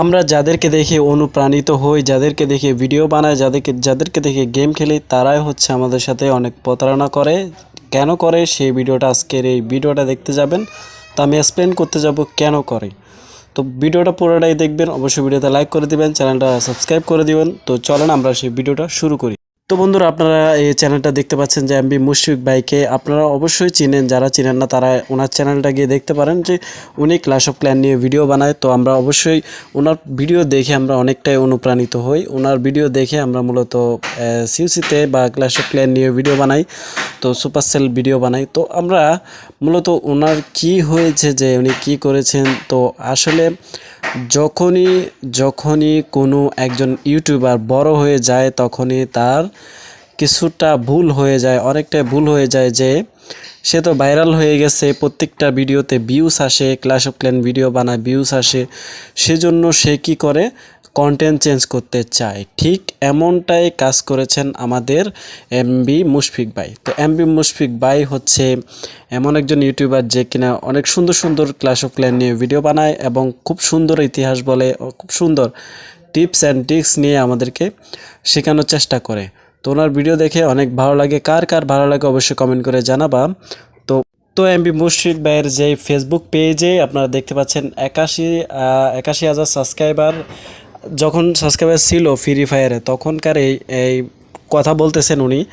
আমরা যাদেরকে দেখে অনুপ্রাণিত হই, যাদেরকে দেখে ভিডিও বানায় যাদেরকে যাদেরকে দেখে গেম খেলি, তারাই হচ্ছে আমাদের সাথে অনেক প্রতারণা করে। কেন করে? সেই ভিডিওটা আজকের এই ভিডিওটা দেখতে যাবেন। তা আমি এক্সপ্লেন করতে যাব কেন করে। তো ভিডিওটা পুরোটাই দেখবেন। অবশ্যই ভিডিওতে লাইক করে দিবেন, চ্যানেলটা সাবস্ক্রাইব করে দিবেন। তো চলেন আমরা সেই ভিডিওটা শুরু করি। তো বন্ধুরা, আপনারা এই চ্যানেলটা দেখতে পাচ্ছেন যে এমবি মুশফিক বাইকে আপনারা অবশ্যই চিনেন, যারা চিনেন না, তারা ওনার চ্যানেলটা গিয়ে দেখতে পারেন যে উনি ক্লাস অফ ক্ল্যান নিয়ে ভিডিও বানায়। তো আমরা অবশ্যই ওনার ভিডিও দেখে আমরা অনেকটাই অনুপ্রাণিত হই। ওনার ভিডিও দেখে আমরা মূলত সিউসিতে বা ক্লাস অফ ক্ল্যান নিয়ে ভিডিও বানাই, তো সুপারসেল ভিডিও বানাই। তো আমরা মূলত ওনার কি হয়েছে, যে উনি কি করেছেন, তো আসলে যখনই যখনই কোনো একজন ইউটিউবার বড় হয়ে যায়, তখনই তার কিছুটা ভুল হয়ে যায়, অনেকটাই ভুল হয়ে যায় যে সে তো ভাইরাল হয়ে গেছে, প্রত্যেকটা ভিডিওতে ভিউস আসে ক্লাস অফ ক্ল্যান ভিডিও বানায় ভিউস আসে। সেজন্য সে কি করে? কন্টেন্ট চেঞ্জ করতে চায়। ঠিক এমনটাই কাজ করেছেন আমাদের এমবি মুশফিক ভাই। তো এমবি মুশফিক ভাই হচ্ছে এমন একজন ইউটিউবার যে কিনা অনেক সুন্দর সুন্দর ক্লাস অফ ক্ল্যান নিয়ে ভিডিও বানায় এবং খুব সুন্দর ইতিহাস বলে খুব সুন্দর টিপস অ্যান্ড ট্রিক্স নিয়ে আমাদেরকে শেখানোর চেষ্টা করে। তো ওনার ভিডিও দেখে অনেক ভালো লাগে। কার কার ভালো লাগে অবশ্যই কমেন্ট করে জানাবা। তো তো এমবি মুশফিক ভাইয়ের যে ফেসবুক পেজে আপনারা দেখতে পাচ্ছেন একাশি একাশি হাজার সাবস্ক্রাইবার যখন সাবস্ক্রাইবার ছিল ফ্রি ফায়ারে তখনকার এই এই কথা বলতেছেন উনি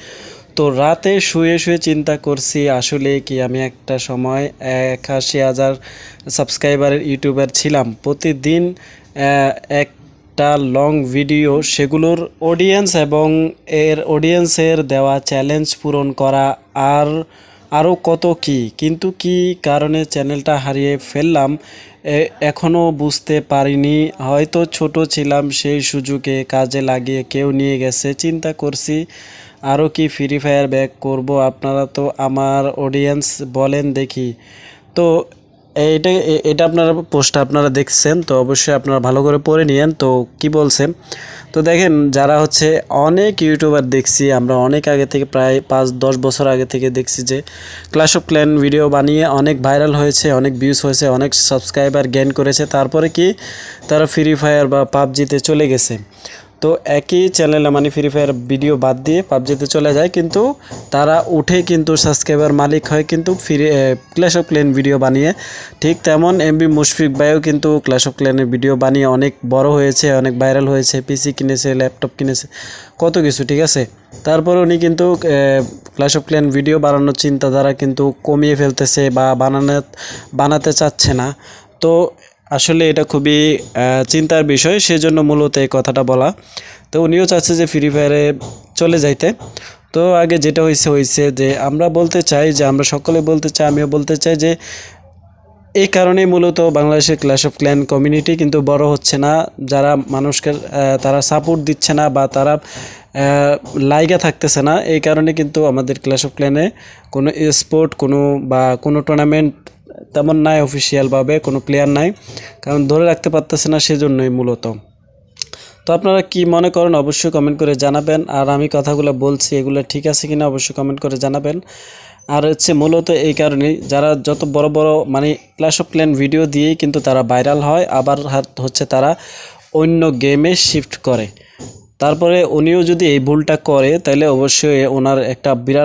তো রাতে শুয়ে শুয়ে চিন্তা করছি আসলে কি আমি একটা সময় একাশি হাজার সাবস্ক্রাইবারের ইউটিউবার ছিলাম। প্রতিদিন আহ, একটা লং ভিডিও সেগুলোর অডিয়েন্স এবং এর অডিয়েন্সের দেওয়া চ্যালেঞ্জ পূরণ করা আর আরও কত কি? কিন্তু কি কারণে চ্যানেলটা হারিয়ে ফেললাম এখনও বুঝতে পারিনি। হয়তো ছোট ছিলাম, সেই সুযোগে কাজে লাগিয়ে কেউ নিয়ে গেছে, চিন্তা করছি আরও কি ফ্রি ফায়ার ব্যাক করব। আপনারা তো আমার অডিয়েন্স বলেন দেখি। তো এটা এটা আপনারা পোস্টটা আপনারা দেখছেন, তো অবশ্যই আপনারা ভালো করে পড়ে নিয়েন। তো কি বলছেন? তো দেখেন, যারা হচ্ছে অনেক ইউটিউবার দেখছি, আমরা অনেক আগে থেকে প্রায় পাঁচ, দশ বছর আগে থেকে দেখছি যে ক্লাস অফ ক্ল্যান ভিডিও বানিয়ে অনেক ভাইরাল হয়েছে, অনেক ভিউজ হয়েছে, অনেক সাবস্ক্রাইবার গেন করেছে। তারপরে কি? তারা ফ্রি ফায়ার বা পাবজিতে চলে গেছে। তো একই চ্যানেলে মানে ফ্রি ফায়ার ভিডিও বাদ দিয়ে পাবজিতে চলে যায়, কিন্তু তারা উঠে কিন্তু সাবস্ক্রাইবার মালিক হয় কিন্তু free clash of clan video বানিয়ে, ঠিক তেমন এমবি মুশফিক ভাইও কিন্তু ক্ল্যাশ অফ ক্ল্যানের ভিডিও বানিয়ে অনেক বড় হয়েছে, অনেক ভাইরাল হয়েছে পিসি কিনেছে ল্যাপটপ কিনেছে, কত কিছু, ঠিক আছে? তারপর উনি কিন্তু ক্ল্যাশ অফ ক্ল্যান ভিডিও বানানোর চিন্তাধারা কিন্তু কমিয়ে ফেলতেছে বা বানানো, বানাতে চাচ্ছে না। তো আসলে এটা খুবই চিন্তার বিষয়, সেজন্য মূলত এই কথাটা বলা। তো উনিও চাচ্ছে যে ফ্রি ফায়ারে চলে যাইতে। তো আগে যেটা হয়েছে হয়েছে যে আমরা বলতে চাই যে, আমরা সকলে বলতে চাই, আমিও বলতে চাই যে, এই কারণেই মূলত বাংলাদেশের ক্লাস অফ ক্ল্যান কমিউনিটি কিন্তু বড় হচ্ছে না। যারা মানুষকে তারা সাপোর্ট দিচ্ছে না বা তারা লাইগা থাকতেছে না। এই কারণে কিন্তু আমাদের ক্লাস অফ ক্ল্যানে কোনো স্পোর্ট কোনো বা কোনো টুর্নামেন্ট তেমন নাই অফিসিয়ালভাবে কোনো প্লেয়ার নাই। কারণ ধরে রাখতে পারতেছে না সেজন্যই মূলত। তো আপনারা কি মনে করেন অবশ্যই কমেন্ট করে জানাবেন। আর আমি কথাগুলো বলছি, এগুলো ঠিক আছে কিনা অবশ্যই কমেন্ট করে জানাবেন। আর হচ্ছে মূলত এই কারণেই যারা যত বড় বড় মানে ক্লাস অফ প্ল্যান ভিডিও দিয়েই কিন্তু তারা ভাইরাল হয়, আবার হচ্ছে তারা অন্য গেমে শিফট করে। তারপরে উনিও যদি এই ভুলটা করে, তাহলে অবশ্যই ওনার একটা বিরাট